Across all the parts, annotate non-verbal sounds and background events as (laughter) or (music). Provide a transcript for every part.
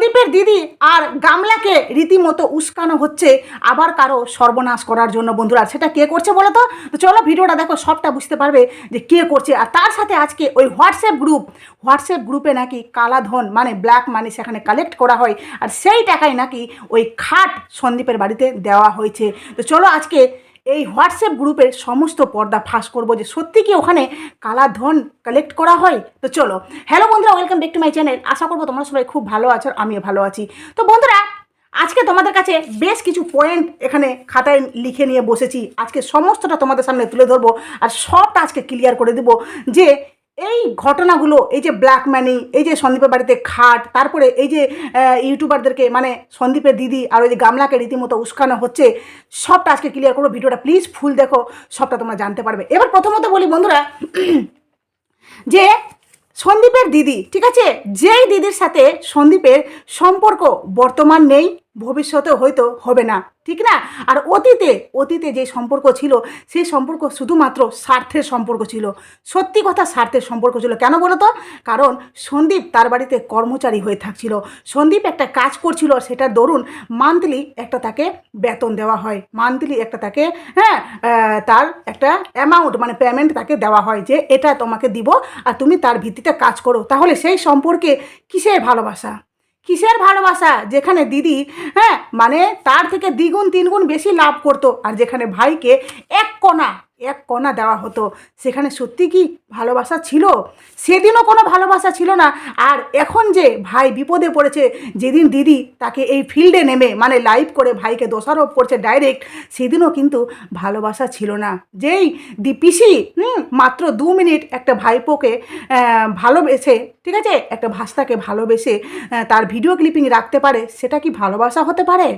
সন্দীপের দিদি আর গামলাকে রীতিমতো উস্কানো হচ্ছে আবার কারও সর্বনাশ করার জন্য, বন্ধুরা। সেটা কে করছে বলো তো? চলো ভিডিওটা দেখো, সবটা বুঝতে পারবে যে কে করছে। আর তার সাথে আজকে ওই হোয়াটসঅ্যাপ গ্রুপ, হোয়াটসঅ্যাপ গ্রুপে নাকি কালাধন মানে ব্ল্যাক মানি সেখানে কালেক্ট করা হয়। আর সেই টাকায় নাকি ওই খাট সন্দীপের বাড়িতে দেওয়া হয়েছে। তো চলো আজকে এই হোয়াটসঅ্যাপ গ্রুপের সমস্ত পর্দা ফাঁস করব যে সত্যি কি ওখানে কালাধন কালেক্ট করা হয়? তো চলো। হ্যালো বন্ধুরা welcome back to my channel আশা করব তোমরা সবাই খুব ভালো আছো আমিও ভালো আছি। তো বন্ধুরা, আজকে তোমাদের কাছে বেশ কিছু পয়েন্ট এখানে খাতায় লিখে নিয়ে বসেছি। আজকে সমস্তটা তোমাদের সামনে তুলে ধরবো আর সবটা আজকে ক্লিয়ার করে দেবো যে এই ঘটনাগুলো, এই যে ব্ল্যাক ম্যানি এই যে সন্দীপের বাড়িতে খাট, তারপরে এই যে ইউটিউবারদেরকে মানে সন্দীপের দিদি আর ওই যে গামলাকে রীতিমতো উস্কানো হচ্ছে, সবটা আজকে ক্লিয়ার করব। ভিডিওটা প্লিজ ফুল দেখো, সবটা তোমরা জানতে পারবে। এবার প্রথমত বলি বন্ধুরা, (clears throat) যে সন্দীপের দিদি, ঠিক আছে? যেই দিদির সাথে সন্দীপের সম্পর্ক বর্তমান নেই ভবিষ্যতে হয়তো হবে না। ঠিক না? আর অতীতে অতীতে যে সম্পর্ক ছিল সেই সম্পর্ক শুধুমাত্র স্বার্থের সম্পর্ক ছিল। সত্যি কথা স্বার্থের সম্পর্ক ছিল। কেন বলো তো? কারণ সন্দীপ তার বাড়িতে কর্মচারী হয়ে থাকছিল। সন্দীপ একটা কাজ করছিল সেটার দরুন মান্থলি একটা তাকে বেতন দেওয়া হয়। মান্থলি একটা তাকে হ্যাঁ তার একটা অ্যামাউন্ট মানে পেমেন্ট তাকে দেওয়া হয় যে এটা তোমাকে দিব আর তুমি তার ভিত্তিতে কাজ করো। তাহলে সেই সম্পর্কে কিসের ভালোবাসা? কিসের ভালোবাসা? যেখানে দিদি হ্যাঁ মানে তার থেকে দ্বিগুণ, তিনগুণ বেশি লাভ করতো। আর যেখানে ভাইকে এক কণা এক কণা দেওয়া হতো। সেখানে সত্যি কি ভালোবাসা ছিল? সেদিনও কোনো ভালোবাসা ছিল না। আর এখন যে ভাই বিপদে পড়েছে, যেদিন দিদি তাকে এই ফিল্ডে নেমে মানে লাইভ করে ভাইকে দোষারোপ করছে ডাইরেক্ট সেদিনও কিন্তু ভালোবাসা ছিল না। যেই দি পিসি, হুম, মাত্র দু মিনিট একটা ভাইপোকে ভালোবেসে, ঠিক আছে? একটা ভাষাকে ভালোবেসে তার ভিডিও ক্লিপিং রাখতে পারে, সেটা কি ভালোবাসা হতে পারে?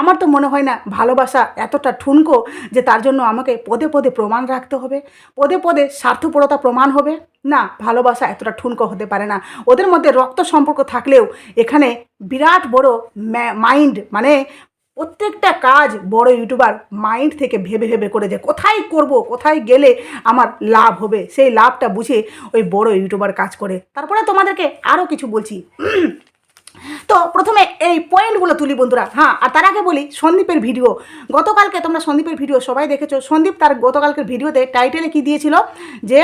আমার তো মনে হয় না ভালোবাসা এতটা ঠুনকো যে তার জন্য আমাকে পদে পদে প্রমাণ রাখতে হবে, পদে পদে স্বার্থপরতা প্রমাণ হবে। না, ভালোবাসা এতটা ঠুনকো হতে পারে না। ওদের মধ্যে রক্ত সম্পর্ক থাকলেও এখানে বিরাট বড় মাইন্ড মানে প্রত্যেকটা কাজ বড় ইউটিউবার মাইন্ড থেকে ভেবে ভেবে করে যে কোথায় করব, কোথায় গেলে আমার লাভ হবে? সেই লাভটা বুঝে ওই বড় ইউটিউবার কাজ করে। তারপরে তোমাদেরকে আরও কিছু বলছি। তো প্রথমে এই পয়েন্টগুলো তুলি বন্ধুরা। হ্যাঁ আর তার আগে বলি সন্দীপের ভিডিও গতকালকে তোমরা সন্দীপের ভিডিও সবাই দেখেছ। সন্দীপ তার গতকালকের ভিডিওতে টাইটেলে কি দিয়েছিল? যে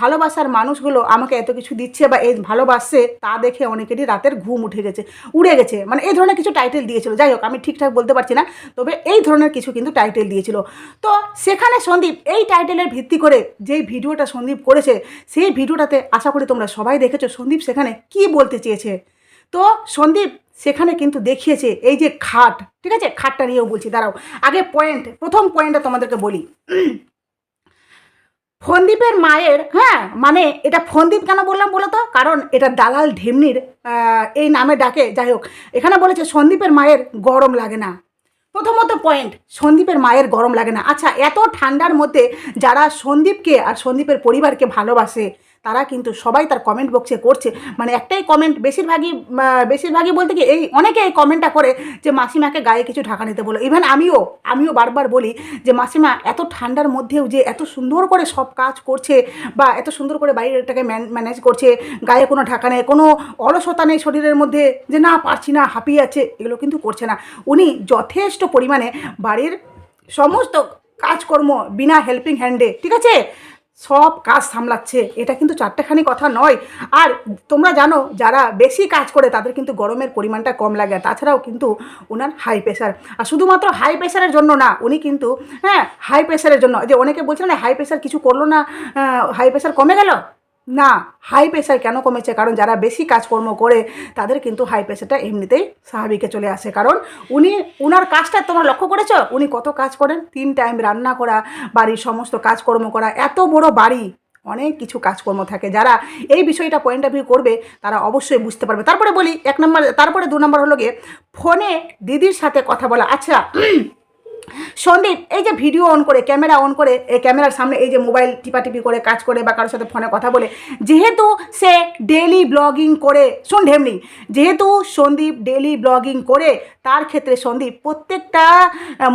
ভালোবাসার মানুষগুলো আমাকে এত কিছু দিচ্ছে বা এই ভালোবাসছে তা দেখে অনেকেরই রাতের ঘুম উঠে গেছে, উড়ে গেছে। মানে এই ধরনের কিছু টাইটেল দিয়েছিল। যাই হোক, আমি ঠিকঠাক বলতে পারছি না, তবে এই ধরনের কিছু কিন্তু টাইটেল দিয়েছিল। তো সেখানে সন্দীপ এই টাইটেলের ভিত্তি করে যেই ভিডিওটা সন্দীপ করেছে, সেই ভিডিওটাতে আশা করি তোমরা সবাই দেখেছ সন্দীপ সেখানে কি বলতে চেয়েছে। তো সন্দীপ সেখানে কিন্তু দেখিয়েছে এই যে খাট, ঠিক আছে? খাটটা নিয়েও বলছি, দাঁড়াও। আগে পয়েন্ট প্রথম পয়েন্টটা তোমাদেরকে বলি। ফন্দীপের মায়ের হ্যাঁ মানে এটা ফন্দীপ কেন বললাম বলো তো? কারণ এটা দালাল ঢেমনির এই নামে ডাকে। যাই হোক, এখানে বলেছে সন্দীপের মায়ের গরম লাগে না। প্রথমত পয়েন্ট সন্দীপের মায়ের গরম লাগে না। আচ্ছা এত ঠান্ডার মধ্যে যারা সন্দীপকে আর সন্দীপের পরিবারকে ভালোবাসে তারা কিন্তু সবাই তার কমেন্ট বক্সে করছে। মানে একটাই কমেন্ট বেশিরভাগই বেশিরভাগই বলতে কি, এই অনেকে এই কমেন্টটা করে যে, মাসিমাকে গায়ে কিছু ঢাকা নিতে বলো। ইভেন আমিও আমিও বারবার বলি যে, মাসিমা, এত ঠান্ডার মধ্যেও যে এত সুন্দর করে সব কাজ করছে বা এত সুন্দর করে বাইরেটাকে ম্যানেজ করছে, গায়ে কোনো ঢাকা নেই, কোনো অলসতা নেই শরীরের মধ্যে, যে না, পারছি না, হাঁপিয়ে আছে, এগুলো কিন্তু করছে না। উনি যথেষ্ট পরিমাণে বাড়ির সমস্ত কাজকর্ম বিনা হেল্পিং হ্যান্ডে ঠিক আছে? সব কাজ সামলাচ্ছে। এটা কিন্তু চারটেখানি কথা নয়। আর তোমরা জানো, যারা বেশি কাজ করে, তাদের কিন্তু গরমের পরিমাণটা কম লাগে। তাছাড়াও কিন্তু ওনার হাই প্রেশার আর শুধুমাত্র হাই প্রেশারের জন্য না, উনি কিন্তু হ্যাঁ হাই প্রেশারের জন্য। যে অনেকে বলছে না হাই প্রেশার কিছু করল না হাই প্রেশার কমে গেল? না হাই প্রেশার কেন কমেছে? কারণ যারা বেশি কাজকর্ম করে, তাদের কিন্তু হাই প্রেশারটা এমনিতেই স্বাভাবিকে চলে আসে। কারণ উনি, উনার কাজটা তোমরা লক্ষ্য করেছ? উনি কত কাজ করেন? তিন টাইম রান্না করা, বাড়ির সমস্ত কাজকর্ম করা, এত বড় বাড়ি। অনেক কিছু কাজকর্ম থাকে। যারা এই বিষয়টা পয়েন্ট অফ ভিউ করবে, তারা অবশ্যই বুঝতে পারবে। তারপরে বলি, এক নম্বর তারপরে দু নম্বর হলো গিয়ে ফোনে দিদির সাথে কথা বলা। আচ্ছা সন্দীপ, এই যে ভিডিও অন করে ক্যামেরা অন করে, এই ক্যামেরার সামনে এই যে মোবাইল টিপাটিপি করে, কাজ করে বা কারোর সাথে ফোনে কথা বলে, যেহেতু সে ডেলি ব্লগিং করে, শোন ঢেমনি যেহেতু সন্দীপ ডেলি ব্লগিং করে, তার ক্ষেত্রে সন্দীপ, প্রত্যেকটা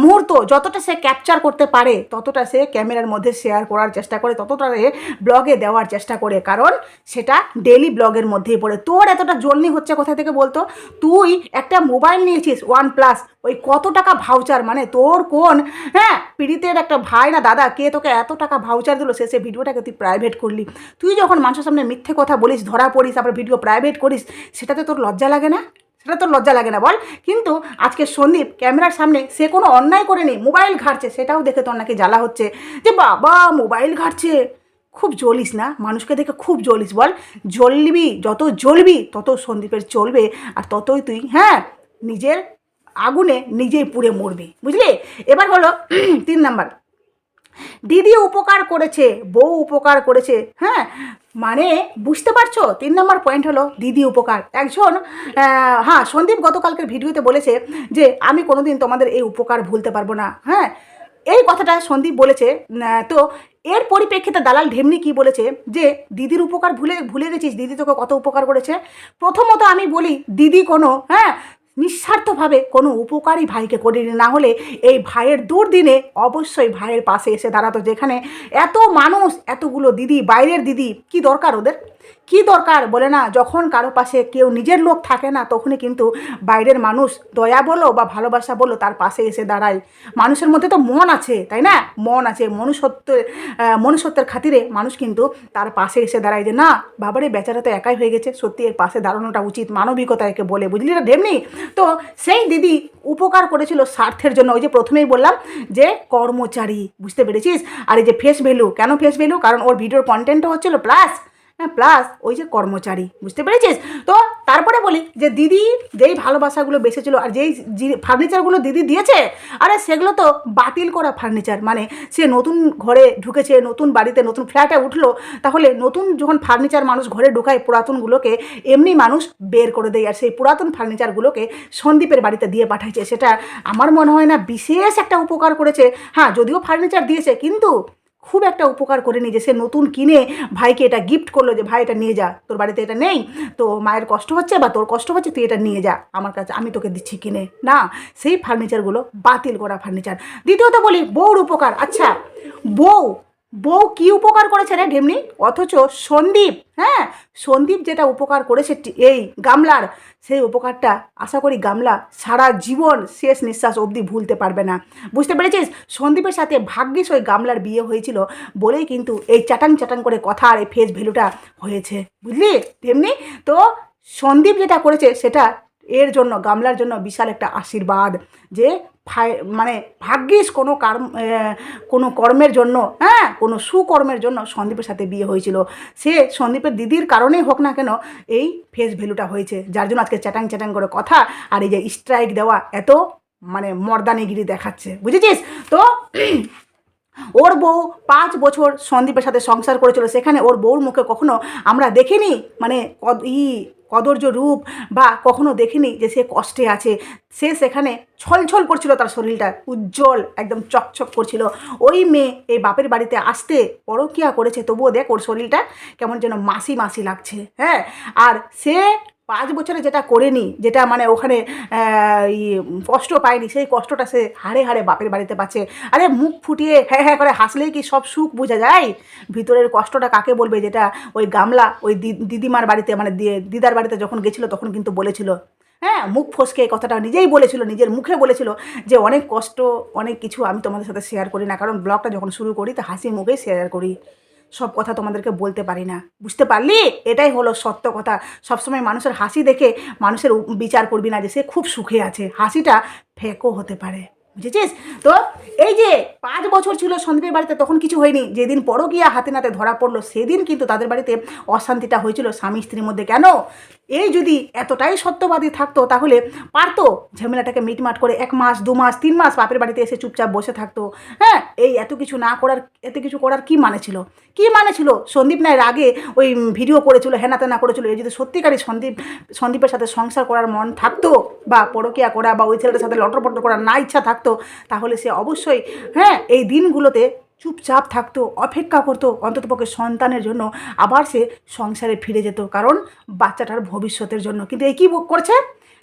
মুহূর্ত যতটা সে ক্যাপচার করতে পারে, ততটা সে ক্যামেরার মধ্যে শেয়ার করার চেষ্টা করে, ততটা সে ব্লগে দেওয়ার চেষ্টা করে, কারণ সেটা ডেলি ব্লগের মধ্যেই পড়ে। তোর এতটা জলনি হচ্ছে কোথা থেকে বলতো? তুই একটা মোবাইল নিয়েছিস ওয়ান প্লাস ওই কত টাকা ভাউচার মানে তোর কোন? হ্যাঁ পীড়িতের একটা ভাই না দাদা, কে তোকে এত টাকা ভাউচার দিল? সে ভিডিওটাকে তুই প্রাইভেট করলি। তুই যখন মানুষের সামনে মিথ্যে কথা বলিস, ধরা পড়িস তারপর ভিডিও প্রাইভেট করিস, সেটাতে তোর লজ্জা লাগে না? সেটা তোর লজ্জা লাগে না, বল। কিন্তু আজকে সন্দীপ ক্যামেরার সামনে সে কোনো অন্যায় করেনি, মোবাইল ঘাটছে, সেটাও দেখে তোর নাকি জ্বালা হচ্ছে। যে বাবা, মোবাইল ঘাটছে। খুব জ্বলিস না? মানুষকে দেখে খুব জ্বলিস, বল। জ্বলবি, যত জ্বলবি, তত সন্দীপের চলবে, আর ততই তুই হ্যাঁ নিজের আগুনে নিজেই পুড়ে মরবি, বুঝলি? এবার হলো (clears throat) তিন নাম্বার। দিদি উপকার করেছে, বউ উপকার করেছে হ্যাঁ? মানে বুঝতে পারছ? তিন নম্বর পয়েন্ট হলো দিদি উপকার। একজন হ্যাঁ সন্দীপ গতকালকের ভিডিওতে বলেছে যে, আমি কোনোদিন তোমাদের এই উপকার ভুলতে পারব না। হ্যাঁ? এই কথাটা সন্দীপ বলেছে তো এর পরিপ্রেক্ষিতে দালাল ঢেমনি কি বলেছে? যে, দিদির উপকার ভুলে ভুলে গেছিস? দিদি তোকে কত উপকার করেছে? প্রথমত আমি বলি, দিদি কোনো হ্যাঁ? নিঃস্বার্থভাবে কোনো উপকারী ভাইকে করিনি, না হলে এই ভাইয়ের দুর্দিনে অবশ্যই ভাইয়ের পাশে এসে দাঁড়াতো যেখানে এত মানুষ, এতগুলো দিদি, বাইরের দিদি, কি দরকার ওদের? কি দরকার? বলে না, যখন কারও পাশে কেউ নিজের লোক থাকে না, তখনই কিন্তু বাইরের মানুষ দয়া বলো বা ভালোবাসা বলো তার পাশে এসে দাঁড়ায়। মানুষের মধ্যে তো মন আছে, তাই না? মন আছে, মনুষ্যত্বের মনুষ্যত্বের খাতিরে মানুষ কিন্তু তার পাশে এসে দাঁড়ায় যে, না, বাবারে, বেচারা তো একাই হয়ে গেছে, সত্যি এর পাশে দাঁড়ানোটা উচিত, মানবিকতা একে বলে, বুঝলি না ঢেমনি তো সেই দিদি উপকার করেছিল স্বার্থের জন্য, ওই যে প্রথমেই বললাম যে, কর্মচারী, বুঝতে পেরেছিস? আর এই যে ফেস ভ্যালু কেন ফেস ভ্যালু কারণ ওর ভিডিওর কন্টেন্টও হচ্ছিল প্লাস হ্যাঁ প্লাস ওই যে কর্মচারী, বুঝতে পেরেছিস? তো তারপরে বলি যে দিদি যেই ভালোবাসাগুলো বেসেছিল আর যেই ফার্নিচারগুলো দিদি দিয়েছে, আরে সেগুলো তো বাতিল করা ফার্নিচার মানে সে নতুন ঘরে ঢুকেছে, নতুন বাড়িতে নতুন ফ্ল্যাটে উঠল, তাহলে নতুন যখন ফার্নিচার মানুষ ঘরে ঢুকায়, পুরাতনগুলোকে এমনি মানুষ বের করে দেয় আর সেই পুরাতন ফার্নিচারগুলোকে সন্দীপের বাড়িতে দিয়ে পাঠাইছে। সেটা আমার মনে হয় না বিশেষ একটা উপকার করেছে। হ্যাঁ যদিও ফার্নিচার দিয়েছে, কিন্তু খুব একটা উপকার করে যে সে নতুন কিনে ভাইকে এটা গিফট করল যে, ভাই, এটা নিয়ে যা। তোর বাড়িতে এটা নেই, তো মায়ের কষ্ট হচ্ছে বা তোর কষ্ট হচ্ছে, তুই এটা নিয়ে যা। আমার কাছে, আমি তোকে দিচ্ছি কিনে। না, সেই ফার্নিচারগুলো বাতিল করা ফার্নিচার দ্বিতীয়ত বলি, বউর উপকার। আচ্ছা বউ বউ কি উপকার করেছে রে ঢেমনি? অথচ সন্দীপ হ্যাঁ? সন্দীপ যেটা উপকার করেছে এই গামলার, সেই উপকারটা আশা করি গামলা সারা জীবন শেষ নিঃশ্বাস অবধি ভুলতে পারবে না। বুঝতে পেরেছিস? সন্দীপের সাথে ভাগ্যিস ওই গামলার বিয়ে হয়েছিল বলেই কিন্তু এই চাটাং চাটাং করে কথা আর এই ফেস ভ্যালুটা হয়েছে। বুঝলি তেমনি তো সন্দীপ যেটা করেছে সেটা এর জন্য, গামলার জন্য বিশাল একটা আশীর্বাদ যে মানে ভাগ্যিস কোনো কর্ম কোনো কর্মের জন্য হ্যাঁ কোনো সুকর্মের জন্য সন্দীপের সাথে বিয়ে হয়েছিল। সে সন্দীপের দিদির কারণেই হোক না কেন এই ফেস ভ্যালুটা হয়েছে। যার জন্য আজকে চ্যাটাং চ্যাটাং করে কথা আর এই যে স্ট্রাইক দেওয়া এত মানে মর্দানিগিরি দেখাচ্ছে। বুঝেছিস? তো ওর বউ পাঁচ বছর সন্দীপের সাথে সংসার করেছিল, সেখানে ওর বউর মুখে কখনো আমরা দেখিনি? মানে ই, কদর্য রূপ বা কখনো দেখিনি যে সে কষ্টে আছে? সে সেখানে ছলছল করছিল তার শরীরটা, উজ্জ্বল, একদম চকচক করছিল। ওই মেয়ে এই বাপের বাড়িতে আসতে পরকিয়া করেছে, তবুও দেখ ওর শরীরটা কেমন যেন মাসি মাসি লাগছে হ্যাঁ? আর সে পাঁচ বছরে যেটা করেনি যেটা মানে ওখানে আহ, কষ্ট পায়নি সেই কষ্টটা সে হাড়ে হাড়ে বাপের বাড়িতে পাচ্ছে। আরে মুখ ফুটিয়ে হ্যাঁ হ্যাঁ করে হাসলেই কি সব সুখ বোঝা যায়? ভিতরের কষ্টটা কাকে বলবে? যেটা ওই গামলা ওই দিদিমার বাড়িতে মানে দিদার বাড়িতে যখন গেছিল তখন কিন্তু বলেছিল। হ্যাঁ মুখ ফসকে এই কথাটা নিজেই বলেছিল নিজের মুখে বলেছিল যে অনেক কষ্ট অনেক কিছু আমি তোমাদের সাথে শেয়ার করি না কারণ ব্লগটা যখন শুরু করি তো হাসি মুখেই শেয়ার করি। সব কথা তোমাদেরকে বলতে পারি না। বুঝতে পারলি? এটাই হলো সত্য কথা। সবসময় মানুষের হাসি দেখে মানুষের বিচার করবি না যে সে খুব সুখে আছে। হাসিটা ফেকও হতে পারে। বুঝেছিস? তো এই যে পাঁচ বছর ছিল সন্দীপের বাড়িতে, তখন কিছু হয়নি। যেদিন পরও গিয়া হাতে নাতে ধরা পড়ল, সেদিন কিন্তু তাদের বাড়িতে অশান্তিটা হয়েছিল স্বামী স্ত্রীর মধ্যে। কেন? এই যদি এতটাই সত্যবাদী থাকতো, তাহলে পারতো ঝামেলাটাকে মিটমাট করে এক মাস, দু মাস, তিন মাস বাপের বাড়িতে এসে চুপচাপ বসে থাকতো। হ্যাঁ এই এত কিছু না করার, এত কিছু করার কি মানে ছিল? কি মানে ছিল? সন্দীপ নায়ের আগে ওই ভিডিও করেছিল হেনা তেনা করেছিল, এই যদি সত্যিকারই সন্দীপ, সন্দীপের সাথে সংসার করার মন থাকতো বা পরকিয়া করা বা ওই ছেলেটার সাথে লটর পটর করার না ইচ্ছা থাকতো, তাহলে সে অবশ্যই হ্যাঁ এই দিনগুলোতে চুপচাপ থাকতো, অপেক্ষা করতো অন্ততপক্ষে সন্তানের জন্য আবার সে সংসারে ফিরে যেত। কারণ বাচ্চাটার ভবিষ্যতের জন্য। কিন্তু এই কী করছে?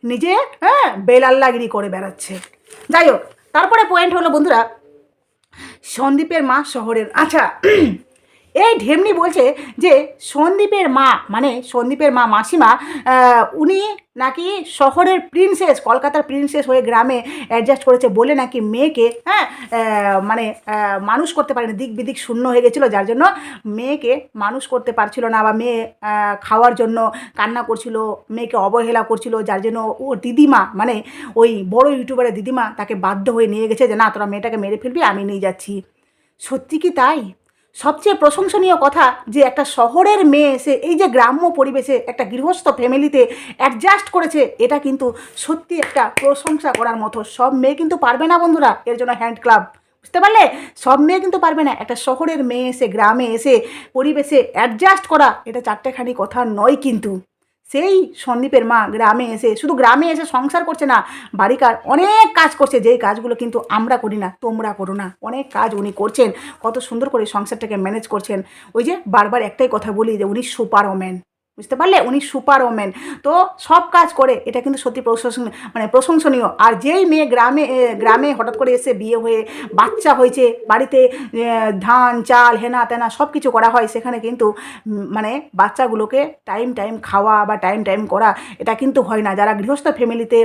নিজে হ্যাঁ বেলাল্লাগিরি করে বেড়াচ্ছে। যাই হোক, তারপরে পয়েন্ট হলো বন্ধুরা, সন্দীপের মা শহরের। আচ্ছা এই ঢেমনি বলছে যে সন্দীপের মা মানে সন্দীপের মা মাসিমা উনি নাকি শহরের প্রিন্সেস কলকাতার প্রিন্সেস হয়ে গ্রামে অ্যাডজাস্ট করেছে বলে নাকি মেয়েকে হ্যাঁ মানে মানুষ করতে পারেনি, দিক বিদিক শূন্য হয়ে গেছিল, যার জন্য মেয়েকে মানুষ করতে পারছিল না বা মেয়ে খাওয়ার জন্য কান্না করছিল, মেয়েকে অবহেলা করছিল, যার জন্য ওর দিদিমা মানে ওই বড় ইউটিউবারের দিদিমা তাকে বাধ্য হয়ে নিয়ে গেছে যে, না, তোরা মেয়েটাকে মেরে ফেলবি, আমি নিয়ে যাচ্ছি। সত্যি কি তাই? সবচেয়ে প্রশংসনীয় কথা যে একটা শহরের মেয়ে এসে এই যে গ্রাম্য পরিবেশে একটা গৃহস্থ ফ্যামিলিতে অ্যাডজাস্ট করেছে, এটা কিন্তু সত্যি একটা প্রশংসা করার মতো। সব মেয়ে কিন্তু পারবে না বন্ধুরা, এর জন্য হ্যান্ড ক্লাব বুঝতে পারলে? সব মেয়ে কিন্তু পারবে না। একটা শহরের মেয়ে এসে, গ্রামে এসে পরিবেশে অ্যাডজাস্ট করা, এটা চারটেখানি কথা নয় কিন্তু। সেই সন্দীপের মা গ্রামে এসে, শুধু গ্রামে এসে সংসার করছে না, বাড়িকার অনেক কাজ করছে, যেই কাজগুলো কিন্তু আমরা করি না, তোমরা করো না। অনেক কাজ উনি করছেন, কত সুন্দর করে সংসারটাকে ম্যানেজ করছেন। ওই যে বারবার একটাই কথা বলি যে উনি সুপার ওম্যান বুঝতে পারলে? উনি সুপার ওম্যান তো সব কাজ করে, এটা কিন্তু সত্যি প্রশংসনীয় মানে প্রশংসনীয়। আর যেই মেয়ে গ্রামে গ্রামে হঠাৎ করে এসে বিয়ে হয়ে বাচ্চা হয়েছে, বাড়িতে ধান, চাল, হেনা, তেনা সব কিছু করা হয়, সেখানে কিন্তু মানে বাচ্চাগুলোকে টাইম টাইম খাওয়া বা টাইম টাইম করা, এটা কিন্তু হয় না। যারা গৃহস্থ ফ্যামিলিতে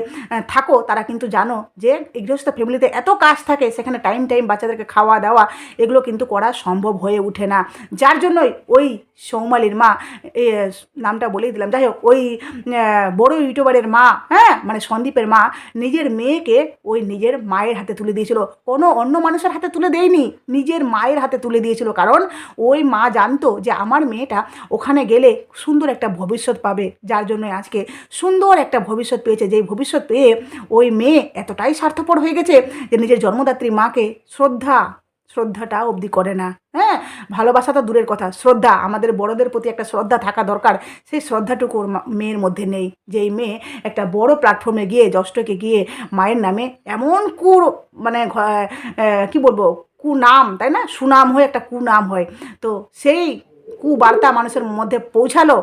থাকো, তারা কিন্তু জানো যে গৃহস্থ ফ্যামিলিতে এত কাজ থাকে, সেখানে টাইম টাইম বাচ্চাদেরকে খাওয়া দাওয়া, এগুলো কিন্তু করা সম্ভব হয়ে ওঠে না। যার জন্যই ওই সৌমালির মা নামটা বলেই দিলাম। যাই হোক, ওই বড় ইউটিউবারের মা হ্যাঁ মানে সন্দীপের মা, নিজের মেয়েকে ওই নিজের মায়ের হাতে তুলে দিয়েছিল। কোনো অন্য মানুষের হাতে তুলে দেয়নি, নিজের মায়ের হাতে তুলে দিয়েছিল। কারণ ওই মা জানতো যে আমার মেয়েটা ওখানে গেলে সুন্দর একটা ভবিষ্যৎ পাবে, যার জন্য আজকে সুন্দর একটা ভবিষ্যৎ পেয়েছে। যেই ভবিষ্যৎ পেয়ে ওই মেয়ে এতটাই স্বার্থপর হয়ে গেছে যে নিজের জন্মদাত্রী মাকে শ্রদ্ধা শ্রদ্ধাটা অবধি করে না। হ্যাঁ? ভালোবাসা তো দূরের কথা। শ্রদ্ধা, আমাদের বড়দের প্রতি একটা শ্রদ্ধা থাকা দরকার। সেই শ্রদ্ধাটুকু মেয়ের মধ্যে নেই। যেই মেয়ে একটা বড় প্ল্যাটফর্মে গিয়ে জষ্টকে গিয়ে মায়ের নামে এমন কুর মানে কি বলব? কুনাম, তাই না? সুনাম হয়ে একটা কুনাম হয়। তো সেই কুবার্তা মানুষের মধ্যে পৌঁছালো,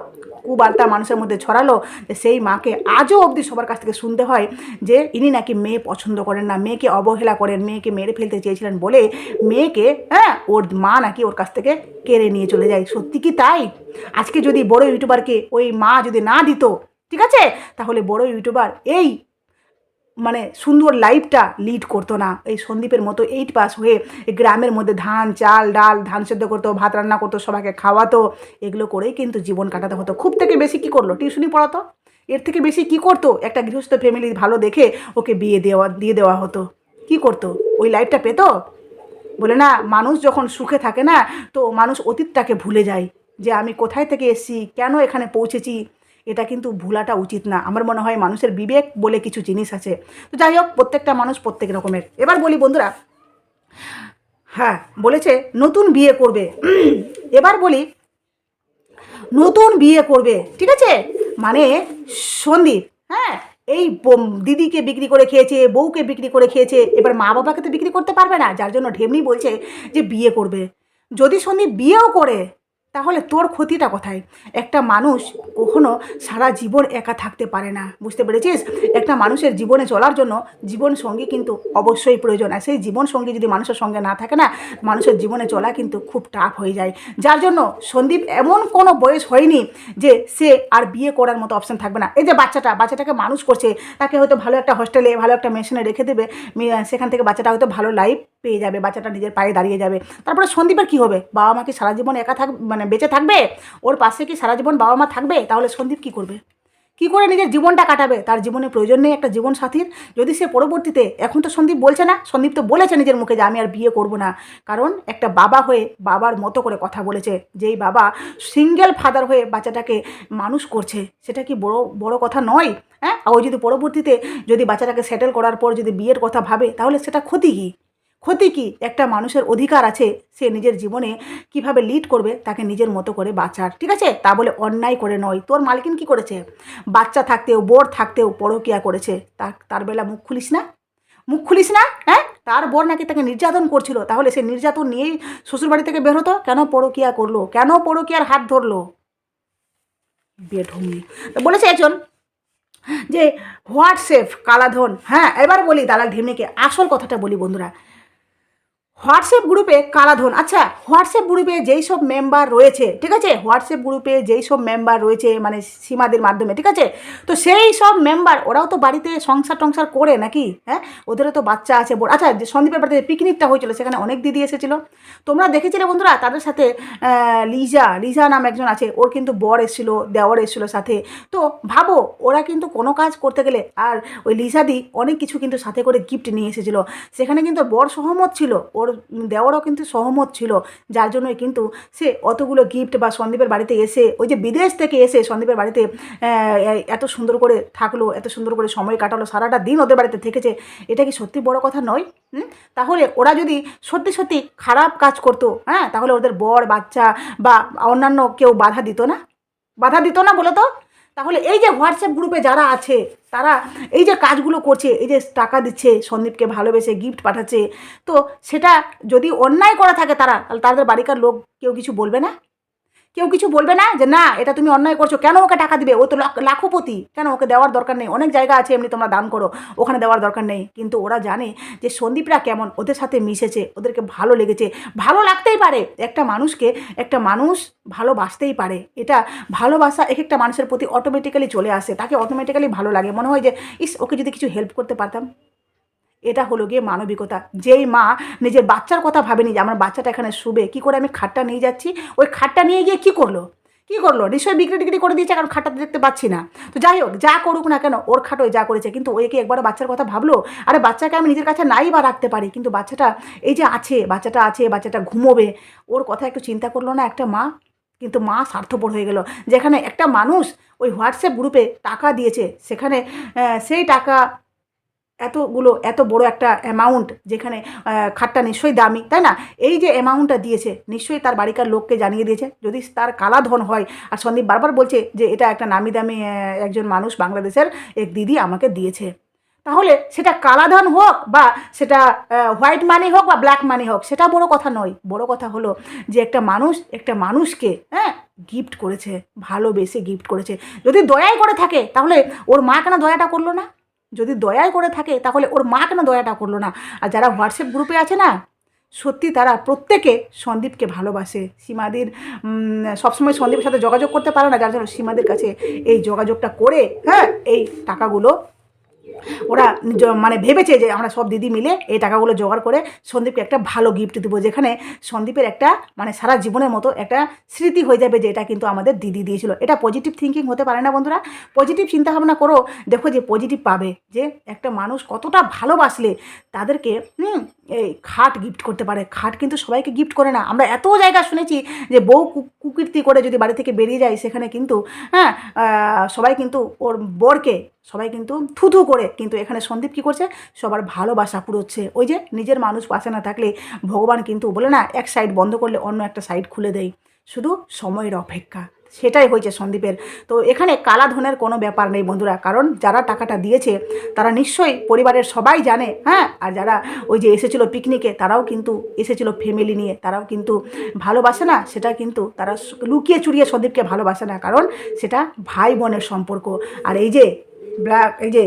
কুবার্তা মানুষের মধ্যে ছড়ালো সেই মাকে আজও অবধি সবার কাছ থেকে শুনতে হয় যে ইনি নাকি মেয়ে পছন্দ করেন না, মেয়েকে অবহেলা করেন, মেয়েকে মেরে ফেলতে চেয়েছিলেন বলে মেয়েকে হ্যাঁ ওর মা নাকি ওর কাছ থেকে কেড়ে নিয়ে চলে যায়। সত্যি কি তাই? আজকে যদি বড় ইউটিউবারকে ওই মা যদি না দিত, ঠিক আছে? তাহলে বড় ইউটিউবার এই মানে সুন্দর লাইফটা লিড করতো না। এই সন্দীপের মতো এইট পাস হয়ে গ্রামের মধ্যে ধান, চাল, ডাল, ধান সেদ্ধ করতো, ভাত রান্না করতো, সবাইকে খাওয়াতো, এগুলো করেই কিন্তু জীবন কাটাতে হতো। খুব থেকে বেশি কি করল? টিউশনি পড়াতো? এর থেকে বেশি কি করতো? একটা গৃহস্থ ফ্যামিলি ভালো দেখে ওকে বিয়ে দেওয়া, দিয়ে দেওয়া হতো। কি করতো? ওই লাইফটা পেতো? বলে না, মানুষ যখন সুখে থাকে না, তো মানুষ অতীতটাকে ভুলে যায়। যে আমি কোথায় থেকে এসেছি? কেন এখানে পৌঁছেছি? এটা কিন্তু ভুলাটা উচিত না। আমার মনে হয় মানুষের বিবেক বলে কিছু জিনিস আছে। তো যাই হোক, প্রত্যেকটা মানুষ প্রত্যেক রকমের। এবার বলি বন্ধুরা হ্যাঁ বলেছে নতুন বিয়ে করবে। (clears throat) এবার বলি, নতুন বিয়ে করবে, ঠিক আছে? মানে সন্দীপ হ্যাঁ এই দিদিকে বিক্রি করে খেয়েছে, বউকে বিক্রি করে খেয়েছে, এবার মা বাবাকে তো বিক্রি করতে পারবে না। যার জন্য ঢেমনি বলছে যে বিয়ে করবে। যদি সন্দীপ বিয়েও করে তাহলে তোর ক্ষতিটা কোথায়? একটা মানুষ কখনো সারা জীবন একা থাকতে পারে না। বুঝতে পেরেছিস? একটা মানুষের জীবনে চলার জন্য জীবন সঙ্গী কিন্তু অবশ্যই প্রয়োজন আর সেই জীবন সঙ্গী যদি মানুষের সঙ্গে না থাকে না, মানুষের জীবনে চলা কিন্তু খুব টাফ হয়ে যায়। যার জন্য সন্দীপ এমন কোনো বয়স হয়নি যে সে আর বিয়ে করার মতো অপশন থাকবে না। এই যে বাচ্চাটা, বাচ্চাটাকে মানুষ করছে, তাকে হয়তো ভালো একটা হোস্টেলে ভালো একটা মেশিনে রেখে দেবে। সেখান থেকে বাচ্চাটা হয়তো ভালো লাইফ পেয়ে যাবে, বাচ্চাটা নিজের পায়ে দাঁড়িয়ে যাবে। তারপরে সন্দীপের কী হবে? বাবা মা কি সারা জীবন একা থাক মানে বেঁচে থাকবে? ওর পাশে কি সারা জীবন বাবা মা থাকবে? তাহলে সন্দীপ কী করবে? কি করে নিজের জীবনটা কাটাবে? তার জীবনে প্রয়োজন নেই একটা জীবন সাথীর। যদি সে পরবর্তীতে, এখন তো সন্দীপ বলছে না, সন্দীপ তো বলেছে নিজের মুখে যে আমি আর বিয়ে করব না। কারণ একটা বাবা হয়ে বাবার মতো করে কথা বলেছে, যেই বাবা সিঙ্গেল ফাদার হয়ে বাচ্চাটাকে মানুষ করছে। সেটা কি বড় বড় কথা নয়? হ্যাঁ? ওই যদি পরবর্তীতে যদি বাচ্চাটাকে সেটেল করার পর যদি বিয়ের কথা ভাবে, তাহলে সেটা ক্ষতি কী? ক্ষতি কি? একটা মানুষের অধিকার আছে, সে নিজের জীবনে কীভাবে লিড করবে, তাকে নিজের মতো করে বাঁচার। ঠিক আছে? তা বলে অন্যায় করে নয়। তোর মালকিন কি করেছে? বাচ্চা থাকতেও, বোর থাকতেও পরকিয়া করেছে। তার তার বেলা মুখ খুলিস না? মুখ খুলিস না? হ্যাঁ? তার বর নাকি তাকে নির্যাতন করছিল। তাহলে সে নির্যাতন নিয়েই শ্বশুরবাড়ি থেকে বের হতো? কেন পরকিয়া করল? কেন পরকিয়ার হাত ধরলো? বেঢুমি তো বলেছে একজন যে, হোয়াটসঅ্যাপ, কালাধন। হ্যাঁ এবার বলি দালাল ঢেমনিকে। আসল কথাটা বলি বন্ধুরা। হোয়াটসঅ্যাপ গ্রুপে কালাধন। আচ্ছা হোয়াটসঅ্যাপ গ্রুপে যেই সব মেম্বার রয়েছে, ঠিক আছে? হোয়াটসঅ্যাপ গ্রুপে যেই সব মেম্বার রয়েছে মানে সীমাদের মাধ্যমে, ঠিক আছে? তো সেই সব মেম্বার ওরাও তো বাড়িতে সংসার টংসার করে নাকি? হ্যাঁ? ওদেরও তো বাচ্চা আছে। বড়- আচ্ছা যে সন্দীপের বাড়িতে পিকনিকটা হয়েছিল, সেখানে অনেক দিদি এসেছিল। তোমরা দেখেছিলে বন্ধুরা, তাদের সাথে লিজা লিজা নাম একজন আছে, ওর কিন্তু বর এসেছিল, দেওয়ার এসেছিল সাথে। তো ভাবো, ওরা কিন্তু কোনো কাজ করতে গেলে, আর ওই লিজাদি অনেক কিছু কিন্তু সাথে করে গিফট নিয়ে এসেছিল। সেখানে কিন্তু বর সহমত ছিল, ওর দেওয়ারও কিন্তু সহমত ছিল। যার জন্যই কিন্তু সে অতগুলো গিফট বা সন্দীপের বাড়িতে এসে, ওই যে বিদেশ থেকে এসে সন্দীপের বাড়িতে এত সুন্দর করে থাকল, এত সুন্দর করে সময় কাটালো, সারাটা দিন ওদের বাড়িতে থেকেছে, এটা কি সত্যি বড় কথা নয়? তাহলে ওরা যদি সত্যি সত্যি খারাপ কাজ করতো হ্যাঁ? তাহলে ওদের বর, বাচ্চা বা অন্যান্য কেউ বাধা দিত না? বাধা দিত না বলে তো? তাহলে এই যে হোয়াটসঅ্যাপ গ্রুপে যারা আছে, তারা এই যে কাজগুলো করছে, এই যে টাকা দিচ্ছে, সন্দীপকে ভালোবেসে গিফট পাঠাচ্ছে, তো সেটা যদি অন্যায় করা থাকে তারা, তাহলে তাদের বাড়িকার লোক কেউ কিছু বলবে না? কেউ কিছু বলবে না যে, না, এটা তুমি অন্যায় করছ। কেন ওকে টাকা দিবে? ও তো লাখ- লাখপতি। কেন ওকে দেওয়ার দরকার নেই? অনেক জায়গা আছে, এমনি তোমরা দান করো। ওখানে দেওয়ার দরকার নেই। কিন্তু ওরা জানে যে, সন্দীপরা কেমন? ওদের সাথে মিশেছে, ওদেরকে ভালো লেগেছে। ভালো লাগতেই পারে। একটা মানুষকে, একটা মানুষ ভালোবাসতেই পারে। এটা ভালোবাসা এক একটা মানুষের প্রতি অটোমেটিক্যালি চলে আসে। তাকে অটোমেটিক্যালি ভালো লাগে। মনে হয় যে, ইস, ওকে যদি কিছু হেল্প করতে পারতাম। এটা হলো গিয়ে মানবিকতা। যেই মা নিজের বাচ্চার কথা ভাবেনি যে আমার বাচ্চাটা এখানে শুবে, কী করে আমি খাটটা নিয়ে যাচ্ছি? ওই খাটটা নিয়ে গিয়ে কী করল? কী করল? নিশ্চয়ই বিক্রি টিক্রি করে দিয়েছে, কারণ খাটটা দেখতে পাচ্ছি না। তো যাই হোক, যা করুক না কেন, ওর খাটোই যা করেছে। কিন্তু ওই কি একবার বাচ্চার কথা ভাবলো, আরে বাচ্চাকে আমি নিজের কাছে নাই বা রাখতে পারি, কিন্তু বাচ্চাটা এই যে আছে, বাচ্চাটা আছে, বাচ্চাটা ঘুমোবে, ওর কথা একটু চিন্তা করল না একটা মা? কিন্তু মা স্বার্থপর হয়ে গেল। যেখানে একটা মানুষ ওই হোয়াটসঅ্যাপ গ্রুপে টাকা দিয়েছে, সেখানে সেই টাকা এতগুলো, এত বড় একটা অ্যামাউন্ট যেখানে খাটটা নিশ্চয়ই দামি, তাই না? এই যে অ্যামাউন্টটা দিয়েছে, নিশ্চয়ই তার বাড়িকার লোককে জানিয়ে দিয়েছে। যদি তার কালাধন হয়, আর সন্দীপ বারবার বলছে যে এটা একটা নামি দামি একজন মানুষ বাংলাদেশের এক দিদি আমাকে দিয়েছে। তাহলে সেটা কালাধন হোক বা সেটা হোয়াইট মানি হোক বা ব্ল্যাক মানি হোক, সেটা বড় কথা নয়। বড় কথা হলো যে একটা মানুষ, একটা মানুষকে হ্যাঁ গিফট করেছে, ভালোবেসে গিফট করেছে। যদি দয়াই করে থাকে, তাহলে ওর মা কেন দয়াটা করল না? যদি দয়াই করে থাকে, তাহলে ওর মা কেন দয়াটা করল না? আর যারা হোয়াটসঅ্যাপ গ্রুপে আছে না, সত্যি তারা প্রত্যেকে সন্দীপকে ভালোবাসে। সীমাদির সবসময় সন্দীপের সাথে যোগাযোগ করতে পারে না, যার জন্য সীমাদের কাছে এই যোগাযোগটা করে হ্যাঁ এই টাকাগুলো ওরা মানে ভেবেছে যে আমরা সব দিদি মিলে এই টাকাগুলো জোগাড় করে সন্দীপকে একটা ভালো গিফট দেবো, যেখানে সন্দীপের একটা মানে সারা জীবনের মতো একটা স্মৃতি হয়ে যাবে যে এটা কিন্তু আমাদের দিদি দিয়েছিল। এটা পজিটিভ থিঙ্কিং হতে পারে না বন্ধুরা। পজিটিভ চিন্তাভাবনা করো, দেখো যে পজিটিভ পাবে। যে একটা মানুষ কতটা ভালোবাসলে তাদেরকে, হুম, এই খাট গিফট করতে পারে। খাট কিন্তু সবাইকে গিফট করে না। আমরা এত জায়গা শুনেছি যে বউ কুকীর্তি করে যদি বাড়ি থেকে বেরিয়ে যায়, সেখানে কিন্তু হ্যাঁ সবাই কিন্তু ওর বরকে সবাই কিন্তু থুথু করে, কিন্তু এখানে সন্দীপ কী করছে? সবার ভালোবাসা পুরোচ্ছে। ওই যে নিজের মানুষ পাশে না থাকলে ভগবান কিন্তু বলে না, এক সাইড বন্ধ করলে অন্য একটা সাইড খুলে দেয়। শুধু সময়ের অপেক্ষা, সেটাই হয়েছে সন্দীপের। তো এখানে কালাধনের কোনো ব্যাপার নেই বন্ধুরা, কারণ যারা টাকাটা দিয়েছে, তারা নিশ্চয়ই পরিবারের সবাই জানে হ্যাঁ? আর যারা ওই যে এসেছিল পিকনিকে তারাও কিন্তু এসেছিল ফ্যামিলি নিয়ে, তারাও কিন্তু ভালোবাসে না, সেটা কিন্তু তারা লুকিয়ে চুরিয়ে সন্দীপকে ভালোবাসে না, কারণ সেটা ভাই বোনের সম্পর্ক। আর এই যে ব্ল্যাক এই যে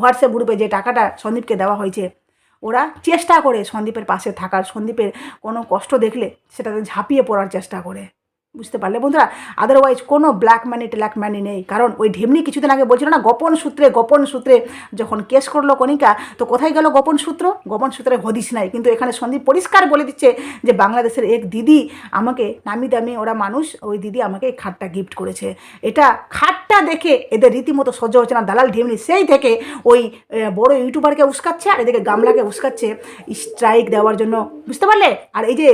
হোয়াটসঅ্যাপ গ্রুপে যে টাকাটা সন্দীপকে দেওয়া হয়েছে, ওরা চেষ্টা করে সন্দীপের পাশে থাকার, সন্দীপের কোনো কষ্ট দেখলে সেটাতে ঝাঁপিয়ে পড়ার চেষ্টা করে। বুঝতে পারলে? বন্ধুরা আদারওয়াইজ কোনো ব্ল্যাক মানি ট্ল্যাক মানি নেই। কারণ ওই ঢেমনি কিছুদিন আগে বলছিল না, গোপন সূত্রে গোপন সূত্রে যখন কেস করল কণিকা, তো কোথায় গেল গোপন সূত্র? গোপন সূত্রে হদিস নাই। কিন্তু এখানে সন্দীপ পরিষ্কার বলে দিচ্ছে যে বাংলাদেশের এক দিদি আমাকে নামি দামি ওরা মানুষ, ওই দিদি আমাকে এই খাটটা গিফট করেছে। এটা খাটটা সবটা দেখে এদের রীতিমতো সহ্য হচ্ছে না। দালাল ঢেমনি সেই থেকে ওই বড় ইউটিউবারকে উস্কাচ্ছে আর এদিকে গামলাকে উস্কাচ্ছে স্ট্রাইক দেওয়ার জন্য। বুঝতে পারলে? আর এই যে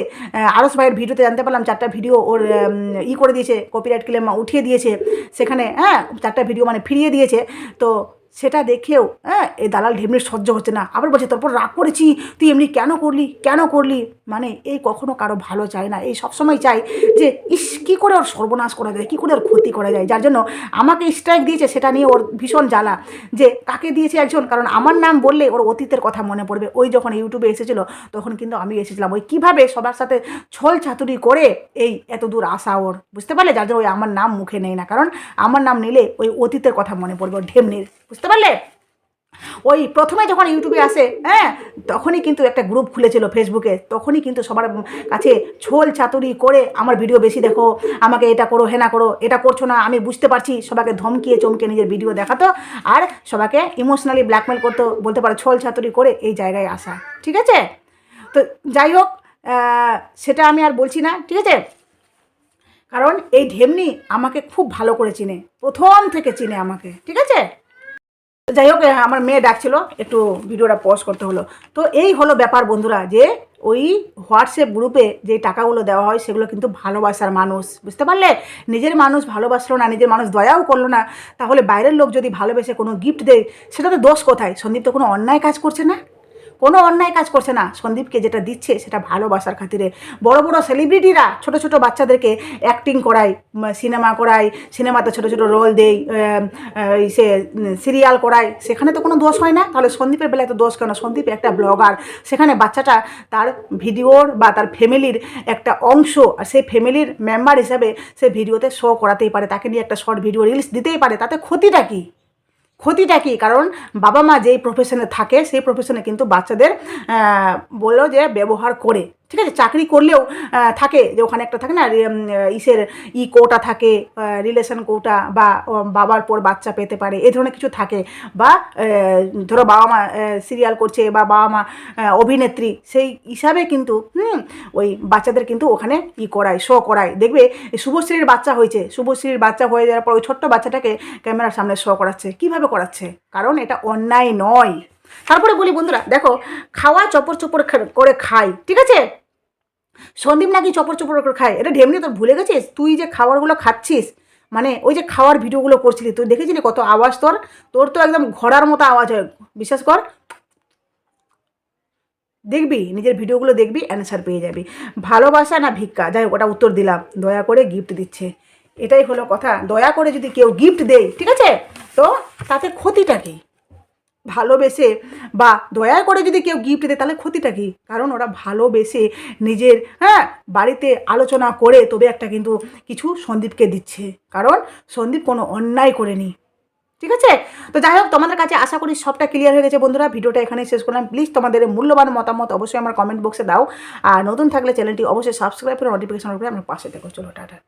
আরস ভাইয়ের ভিডিওতে জানতে পারলাম চারটা ভিডিও ওর ই করে দিয়েছে কপিরাইট ক্লেম উঠিয়ে দিয়েছে। সেখানে হ্যাঁ চারটা ভিডিও মানে ফিরিয়ে দিয়েছে। তো সেটা দেখেও হ্যাঁ এই দালাল ঢেমনি সহ্য হচ্ছে না। আবার বলছে তারপর রাগ করেছি, তুই এমনি কেন করলি? কেন করলি? মানে এই কখনো কারও ভালো চায় না। এই সবসময় চাই যে, ইস, কী করে ওর সর্বনাশ করা যায়? কী করে ওর ক্ষতি করা যায়? যার জন্য আমাকে স্ট্রাইক দিয়েছে সেটা নিয়ে ওর ভীষণ জ্বালা যে, কাকে দিয়েছে একজন? কারণ আমার নাম বললে ওর অতীতের কথা মনে পড়বে। ওই যখন ইউটিউবে এসেছিল, তখন কিন্তু আমি এসেছিলাম। ওই কীভাবে সবার সাথে ছল ছাতুরি করে এই এত দূর আসা ওর, বুঝতে পারলে? যার জন্য ওই আমার নাম মুখে নেই না। কারণ আমার নাম নিলে ওই অতীতের কথা মনে পড়বে, ওর ঢেমনির। বুঝতে পারলে? ওই প্রথমে যখন ইউটিউবে আসে হ্যাঁ তখনই কিন্তু একটা গ্রুপ খুলেছিল ফেসবুকে তখনই কিন্তু সবার কাছে ছোল চাতুরি করে, আমার ভিডিও বেশি দেখো, আমাকে এটা করো, হেনা করো, এটা করছ না, আমি বুঝতে পারছি। সবাইকে ধমকিয়ে, চমকে নিজের ভিডিও দেখাতো আর সবাকে ইমোশনালি ব্ল্যাকমেল করতো, বলতে পারো ছোল চাতুরি করে এই জায়গায় আসা, ঠিক আছে? তো যাই হোক সেটা আমি আর বলছি না, ঠিক আছে? কারণ এই ঢেমনি আমাকে খুব ভালো করে চিনে, প্রথম থেকে চিনে আমাকে, ঠিক আছে? যাই হোক আমার মেয়ে ডাকছিল, একটু ভিডিওটা পজ করতে হলো। তো এই হলো ব্যাপার বন্ধুরা, যে ওই হোয়াটসঅ্যাপ গ্রুপে যে টাকাগুলো দেওয়া হয়, সেগুলো কিন্তু ভালোবাসার মানুষ, বুঝতে পারলে? নিজের মানুষ ভালোবাসলো না, নিজের মানুষ দয়াও করল না, তাহলে বাইরের লোক যদি ভালোবেসে কোনো গিফট দেয় সেটা তো দোষ কোথায়? সন্দীপ তো কোনো অন্যায় কাজ করছে না? কোনো অন্যায় কাজ করছে না। সন্দীপকে যেটা দিচ্ছে সেটা ভালোবাসার খাতিরে। বড় বড় সেলিব্রিটিরা ছোট ছোট বাচ্চাদেরকে অ্যাক্টিং করায় সিনেমা করায় সিনেমাতে ছোট ছোট রোল আহ, সে সিরিয়াল করায়। সেখানে তো কোনো দোষ হয় না। তাহলে সন্দীপের বেলায় তো দোষ কেন? সন্দীপ একটা ব্লগার সেখানে বাচ্চাটা তার ভিডিওর বা তার ফ্যামিলির একটা অংশ আর সেই ফ্যামিলির মেম্বার হিসাবে সে ভিডিওতে শো করাতেই পারে। তাকে নিয়ে একটা শর্ট ভিডিও রিলস দিতেই পারে। তাতে ক্ষতিটা কী? ক্ষতিটা কি? কারণ বাবা মা যেই প্রফেশনে থাকে, সেই প্রফেশনে কিন্তু বাচ্চাদের বলো যে ব্যবহার করে। ঠিক আছে, চাকরি করলেও থাকে যে ওখানে একটা থাকে না ইসের ই কোটা থাকে রিলেশন কোটা বা বাবার পর বাচ্চা পেতে পারে, এ ধরনের কিছু থাকে। বা ধরো বাবা মা সিরিয়াল করছে বা বাবা মা অভিনেত্রী, সেই হিসাবে কিন্তু, হুম, ওই বাচ্চাদের কিন্তু ওখানে ই করায় শো করায়। দেখবে শুভশ্রীর বাচ্চা হয়েছে, শুভশ্রীর বাচ্চা হয়ে যাওয়ার পর ওই ছোট্ট বাচ্চাটাকে ক্যামেরার সামনে শো করাচ্ছে। কীভাবে করাচ্ছে? কারণ এটা অন্যায় নয়। তারপরে বলি, বন্ধুরা, দেখো, খাওয়া চপর চপর করে খাই, ঠিক আছে? সন্দীপ নাকি চপর চপর করে খায়? এটা ঢেমনি, তোর ভুলে গেছিস? তুই যে খাবারগুলো খাচ্ছিস মানে ওই যে খাওয়ার ভিডিওগুলো করছিলি, তুই দেখেছিলি কত আওয়াজ তোর? তোর তো একদম ঘোড়ার মতো আওয়াজ হয়, বিশ্বাস কর। দেখবি, নিজের ভিডিওগুলো দেখবি অ্যান্সার পেয়ে যাবি। ভালোবাসা না ভিক্ষা? যাই ওটা উত্তর দিলাম। দয়া করে গিফট দিচ্ছে। এটাই হলো কথা। দয়া করে যদি কেউ গিফট দেয়, ঠিক আছে? তো তাতে ক্ষতিটা কী? ভালোবেসে বা দয়া করে যদি কেউ গিফট দেয়, তাহলে ক্ষতিটা কী? কারণ ওরা ভালোবেসে নিজের হ্যাঁ বাড়িতে আলোচনা করে তবে একটা কিন্তু কিছু সন্দীপকে দিচ্ছে। কারণ সন্দীপ কোনো অন্যায় করেনি। ঠিক আছে? তো যাই হোক, তোমাদের কাছে আশা করি সবটা ক্লিয়ার হয়ে গেছে বন্ধুরা। ভিডিওটা এখানেই শেষ করলাম। প্লিজ তোমাদের মূল্যবান মতামত অবশ্যই আমার কমেন্ট বক্সে দাও। আর নতুন থাকলে চ্যানেলটি অবশ্যই সাবস্ক্রাইব করে নোটিফিকেশন করে আমার পাশে দেখো চলো, টাটা।